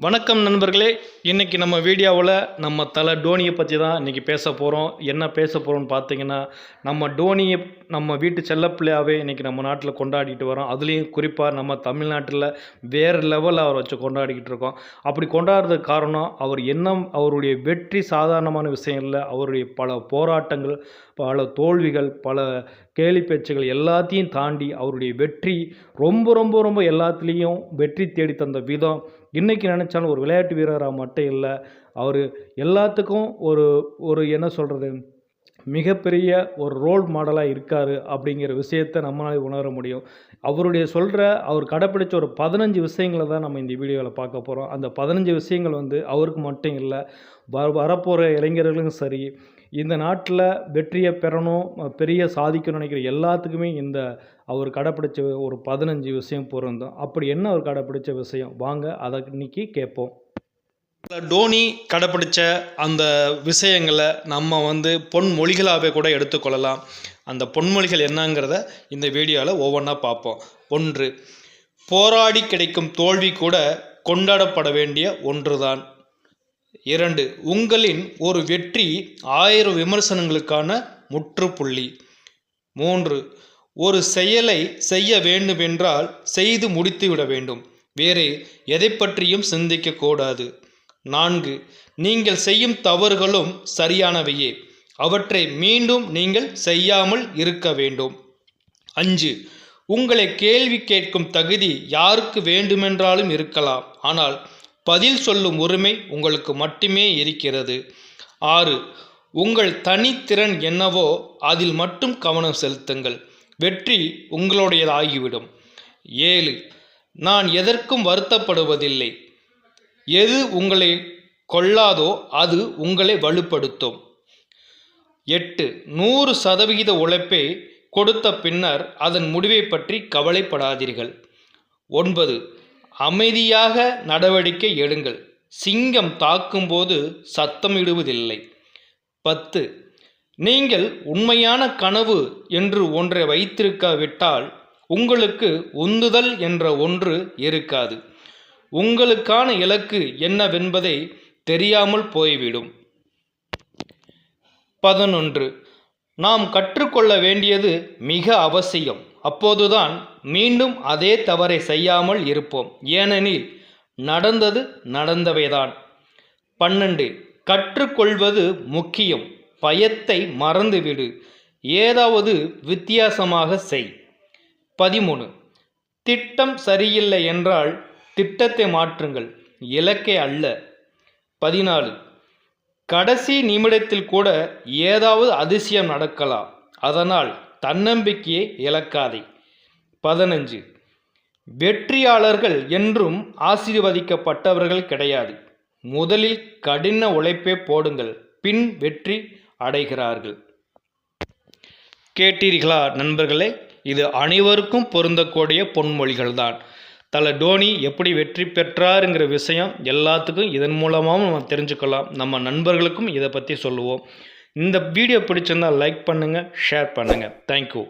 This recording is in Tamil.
வணக்கம் நண்பர்களே. இன்றைக்கி நம்ம வீடியோவில் நம்ம தலை டோனியை பற்றி தான் இன்றைக்கி பேச போகிறோம். என்ன பேச போகிறோம்னு பார்த்தீங்கன்னா நம்ம டோனியை நம்ம வீட்டு செல்லப்பிள்ளையாகவே இன்றைக்கி நம்ம நாட்டில் கொண்டாடிட்டு வரோம். அதுலேயும் குறிப்பாக நம்ம தமிழ்நாட்டில் வேறு லெவலில் அவரை வச்சு கொண்டாடிக்கிட்டு இருக்கோம். அப்படி கொண்டாடுறதுக்கு காரணம் அவர் என்ன அவருடைய வெற்றி சாதாரணமான விஷயம் இல்லை. அவருடைய பல போராட்டங்கள் பல தோல்விகள் பல கேலி பேச்சுகள் எல்லாத்தையும் தாண்டி அவருடைய வெற்றி ரொம்ப ரொம்ப ரொம்ப எல்லாத்துலேயும் வெற்றி தேடி தந்த விதம். இன்றைக்கி நினச்சாலும் ஒரு விளையாட்டு வீரராக மட்டும் இல்லை. அவர் எல்லாத்துக்கும் ஒரு ஒரு என்ன சொல்கிறது மிகப்பெரிய ஒரு ரோல் மாடலாக இருக்கார் அப்படிங்கிற விஷயத்த நம்மளால் உணர முடியும். அவருடைய சொல்கிற அவர் கடைப்பிடிச்ச ஒரு பதினஞ்சு விஷயங்களை தான் நம்ம இந்த வீடியோவில் பார்க்க போகிறோம் அந்த பதினஞ்சு விஷயங்கள் வந்து அவருக்கு மட்டும் இல்லை வ வரப்போகிற இளைஞர்களுக்கும் சரி இந்த நாட்டில் வெற்றியை பெறணும் பெரிய சாதிக்கணும்னு நினைக்கிற எல்லாத்துக்குமே இந்த அவர் கடைப்பிடிச்ச ஒரு பதினஞ்சு விஷயம் பொருந்தும். அப்படி என்ன அவர் கடைப்பிடிச்ச விஷயம்? வாங்க அதை இன்னைக்கு கேட்போம். டோனி கடைப்பிடிச்ச அந்த விஷயங்களை நம்ம வந்து பொன்மொழிகளாகவே கூட எடுத்துக்கொள்ளலாம். அந்த பொன்மொழிகள் என்னங்கிறத இந்த வீடியோவில் ஒவ்வொன்றா பார்ப்போம். ஒன்று போராடி கிடைக்கும் தோல்வி கூட கொண்டாடப்பட வேண்டிய ஒன்றுதான். இரண்டு உங்களின் ஒரு வெற்றி ஆயிரம் விமர்சனங்களுக்கான முற்றுப்புள்ளி. மூன்று ஒரு செயலை செய்ய வேண்டுமென்றால் செய்து முடித்துவிட வேண்டும். வேறு எதை பற்றியும் சிந்திக்கக்கூடாது நான்கு. நீங்கள் செய்யும் தவறுகளும் சரியானவையே. அவற்றை மீண்டும் நீங்கள் செய்யாமல் இருக்க வேண்டும். அஞ்சு. உங்களை கேள்வி கேட்கும் தகுதி யாருக்கு வேண்டுமென்றாலும் இருக்கலாம். ஆனால் பதில் சொல்லும் உரிமை உங்களுக்கு மட்டுமே இருக்கிறது. ஆறு. உங்கள் தனித்திறன் என்னவோ அதில் மட்டும் கவனம் செலுத்துங்கள். வெற்றி உங்களுடையதாகிவிடும். ஏழு. நான் எதற்கும் வருத்தப்படுவதில்லை. எது உங்களை கொள்ளாதோ அது உங்களை வலுப்படுத்தும். எட்டு நூறு சதவிகித உழைப்பை கொடுத்த பின்னர் அதன் முடிவை பற்றி கவலைப்படாதீர்கள். ஒன்பது அமைதியாக நடவடிக்கை எடுங்கள். சிங்கம் தாக்கும்போது சத்தமிடுவதில்லை பத்து நீங்கள் உண்மையான கனவு என்று ஒன்றை வைத்திருக்காவிட்டால் உங்களுக்கு உந்துதல் என்ற ஒன்று இருக்காது. உங்களுக்கான இலக்கு என்னவென்பதை தெரியாமல் போய்விடும். பதினொன்று. நாம் கற்றுக்கொள்ள வேண்டியது மிக அவசியம். அப்போதுதான் மீண்டும் அதே தவறை செய்யாமல் இருப்போம். ஏனெனில் நடந்தது நடந்தவைதான். பன்னெண்டு. கற்றுக்கொள்வது முக்கியம். பயத்தை மறந்துவிடு. ஏதாவது வித்தியாசமாக செய். பதிமூணு. திட்டம் சரியில்லை என்றால் திட்டத்தை மாற்றுங்கள். இலக்கை அல்ல. பதினாலு. கடைசி நிமிடத்தில் கூட ஏதாவது அதிசயம் நடக்கலாம். அதனால் தன்னம்பிக்கையை இழக்காதே. பதினஞ்சு. வெற்றியாளர்கள் என்றும் ஆசீர்வதிக்கப்பட்டவர்கள் கிடையாது. முதலில் கடின உழைப்பே போடுங்கள். பின் வெற்றி அடைகிறார்கள். கேட்டீர்களா நண்பர்களே? இது அனைவருக்கும் பொருந்தக்கூடிய பொன்மொழிகள் தான் தலை டோனி எப்படி வெற்றி பெற்றாருங்கிற விஷயம் எல்லாத்துக்கும் இதன் மூலமாகவும் நம்ம தெரிஞ்சுக்கலாம். நம்ம நண்பர்களுக்கும் இதை பற்றி சொல்லுவோம். இந்த வீடியோ பிடிச்சிருந்தால் லைக் பண்ணுங்கள் ஷேர் பண்ணுங்கள் தேங்க்யூ